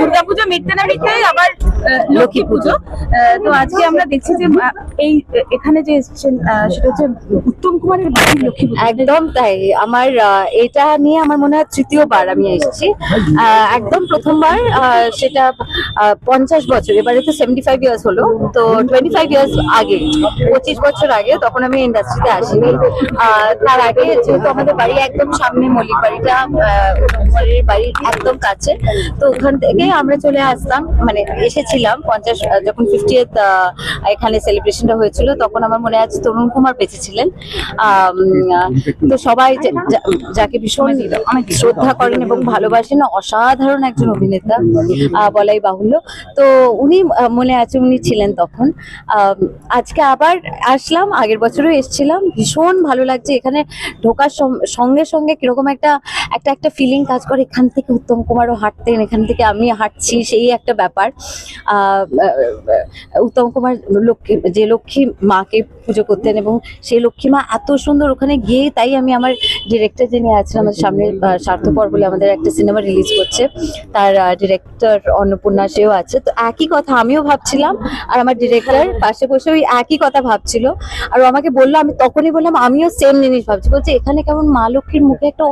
দুর্গাপুজো মিটতে না মিটতে আবার লক্ষ্মী পুজো তো আজকে আমরা দেখছি যে এই, এখানে যে এসেছেন সেটা হচ্ছে উত্তম কুমারের বাড়ির লক্ষ্মী একদম তাই। আমার এটা নিয়ে আমার মনে হয় তৃতীয়বার আমি এসেছি। একদম প্রথমবার সেটা পঞ্চাশ বছর, এবারে তো সেভেন্টি ফাইভ ইয়ার্স হলো। তো টোয়েন্টি ফাইভ ইয়ার্স আগে, পঁচিশ বছর আগে তখন আমি ইন্ডাস্ট্রিতে আসিনি। তার আগে যেহেতু আমাদের বাড়ি একদম সামনে মল্লিক বাড়িটা বাড়ির একদম কাছে, তো ওখান থেকে আমরা চলে আসতাম মানে এসেছিলাম পঞ্চাশ যখন ফিফটিয়েথ এখানে সেলিব্রেশনটা হয়েছিল, তখন আমার মনে আছে তরুণ কুমার বেঁচে ছিলেন তো সবাই যাকে ভীষণ শ্রদ্ধা করেন এবং ভালোবাসেন, অসাধারণ একজন অভিনেতা বলাই বাহুল্য। তো উনি মনে আছে উনি ছিলেন তখন। আজকে আবার আসলাম, আগের বছরও এসেছিলাম। ভীষণ ভালো লাগছে, এখানে ঢোকার সঙ্গে সঙ্গে কীরকম একটা একটা একটা ফিলিং কাজ করে, এখান থেকে উত্তম কুমারও হাঁটতেন, এখান থেকে আমি হাঁটছি, সেই একটা ব্যাপার। উত্তম কুমার লক্ষ্মী, যে লক্ষ্মী মাকে পুজো করতেন এবং সেই লক্ষ্মী মা এত সুন্দর ওখানে গিয়ে তাই আমি আমার ডিরেক্টর যিনি আছেন, আমাদের সামনে স্বার্থপর বলে আমাদের একটা সিনেমা রিলিজ করছে। তার ডিরেক্টর অন্নপূর্ণা সেও আছে। তো একই কথা আমিও ভাবছিলাম আর আমার ডিরেক্টর পাশে বসে ওই একই কথা ভাবছিল। আর আমাকে বলল, আমি তখনই বললাম, আমিও সেম জিনিস ভাবছি। বলছে, এখানে কেমন মা লক্ষ্মীর মুখে একটা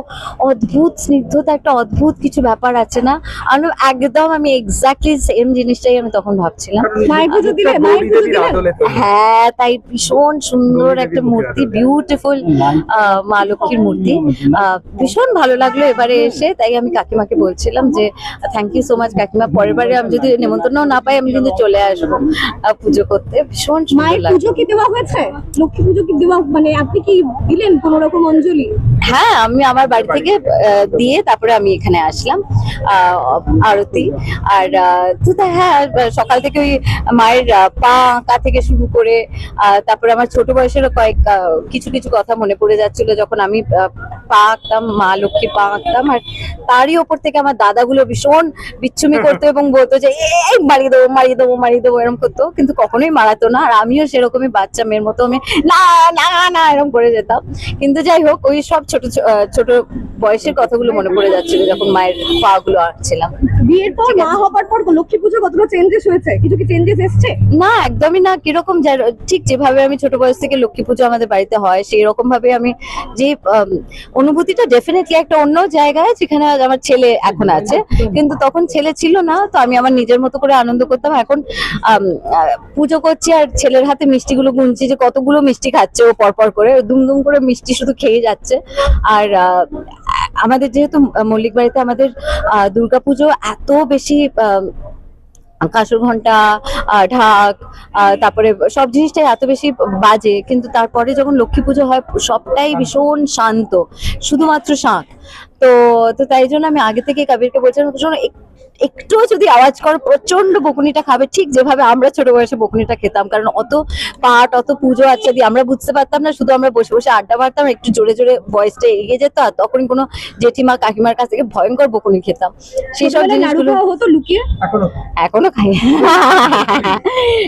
অদ্ভুত স্নিগ্ধতা, একটা অদ্ভুত কিছু ব্যাপার আছে না? আমি একদম আমি এক্স্যাক্টলি সেম জিনিসটাই আমি তখন ভাবছিলাম। মায়ের পুজো দিলে মায়ের পুজো দিলে। হ্যাঁ তাই ভীষণ সুন্দর একটা মূর্তি বিউটিফুল মা লক্ষ্মীর মূর্তি। আহ, ভীষণ ভালো লাগল এবারে এসে তাই আমি কাকিমাকে বলছিলাম যে থ্যাংক ইউ সো মাচ কাকিমা। পরের বারে আমি যদি নেমন্তন্ন না পাই আমি কিন্তু চলে আসব আহ, পুজো করতে। ভীষণ সুন্দর মায়ের লাগল। পুজো কি দেওয়া হয়েছে? লক্ষ্মী পুজো কি দেওয়া মানে আপনি কি দিলেন কোন রকম অঞ্জলি? হ্যাঁ আমি আমার বাড়ি থেকে দিয়ে তারপরে আমি এখানে আসলাম আরতি। আর তো হ্যাঁ সকাল থেকে ওই মায়ের পা আঁকা থেকে শুরু করে আহ, তারপরে আমার ছোট বয়সেরও কয়েক কিছু কিছু কথা মনে পড়ে যাচ্ছিল যখন আমি পা আঁকতাম মা লক্ষ্মী পা আঁকতাম। আর তারই ওপর থেকে আমার দাদাগুলো ভীষণ বিচ্ছুমি করতো এবং বলতো যে এই মারিয়ে দেবো মারিয়ে দেবো মারিয়ে দেবো, এরকম করতো। কিন্তু কখনোই মারাতো না। আর আমিও সেরকমই বাচ্চা মেয়ের মতো, আমি না না না, এরকম করে যেতাম। কিন্তু যাই হোক, ওই সব ছোট ছোট বয়সের কথাগুলো মনে পড়ে যাচ্ছিল যখন মায়ের পা গুলো আঁকছিলাম বিয়ের পর মা হবার পর লক্ষ্মী পুজো কতটা চেঞ্জেস হয়েছে? কিছু কি চেঞ্জেস এসছে? না একদমই না কীরকম ঠিক যেভাবে আমি ছোট বয়স থেকে লক্ষ্মী পুজো আমাদের বাড়িতে হয় সেই রকম ভাবে আমি যে অনুভূতিটা ডেফিনেটলি একটা অন্য জায়গায় যেখানে আমার ছেলে এখন আছে। কিন্তু তখন ছেলে ছিল না তো আমি আমার নিজের মতো করে আনন্দ করতাম। এখন পুজো করছি আর ছেলের হাতে মিষ্টিগুলো গুনছি যে কতগুলো মিষ্টি খাচ্ছে ও পরপর করে। দুম দুম করে মিষ্টি শুধু খেয়ে যাচ্ছে। আর আমাদের যেহেতু মল্লিক বাড়িতে আমাদের দুর্গাপুজো এত বেশি কাসর ঘণ্টা ঢাক তারপরে সব জিনিসটাই এত বেশি বাজে। কিন্তু তারপরে যখন লক্ষ্মী পুজো হয়, সবটাই ভীষণ শান্ত, শুধুমাত্র শাঁখ। তো তো তাই জন্য আমি আগে থেকে কাবিরকে বলছিলাম, শোনো এক- একটুও যদি আওয়াজ করো প্রচণ্ড বকুনিটা খাবে। ঠিক যেভাবে আমরা ছোট বয়সে বকুনিটা খেতাম কারণ অত পাট অত পুজো আচ্ছা দিয়ে আমরা বুঝতে পারতাম না শুধু আমরা বসে বসে আড্ডা মারতাম একটু জোরে জোরে ভয়েসটা এগিয়ে যেত আর তখন কোনো জেঠিমা কাকিমার কাছ থেকে ভয়ঙ্কর বকুনি খেতাম। সেই সব জিনিসগুলো হতো লুকিয়ে? এখনও? খাই।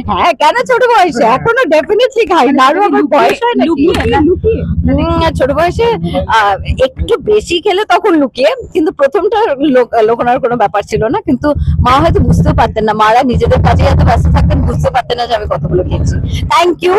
হ্যাঁ কেন ছোট বয়সে? এখনও ডেফিনেটলি খাই। নাড়ু আমার বয়স হয় লুকিয়ে লুকিয়ে? উম, ছোট বয়সে আহ, একটু বেশি খেলে তখন লুকিয়ে কিন্তু প্রথমটা লোক- লোকানোর কোনো ব্যাপার ছিল না। কিন্তু মা হয়তো বুঝতেও পারতেন না। মারা নিজেদের কাজে এত ব্যস্ত থাকতেন, বুঝতে পারতেন না যে আমি কতগুলো খেয়েছি। Thank you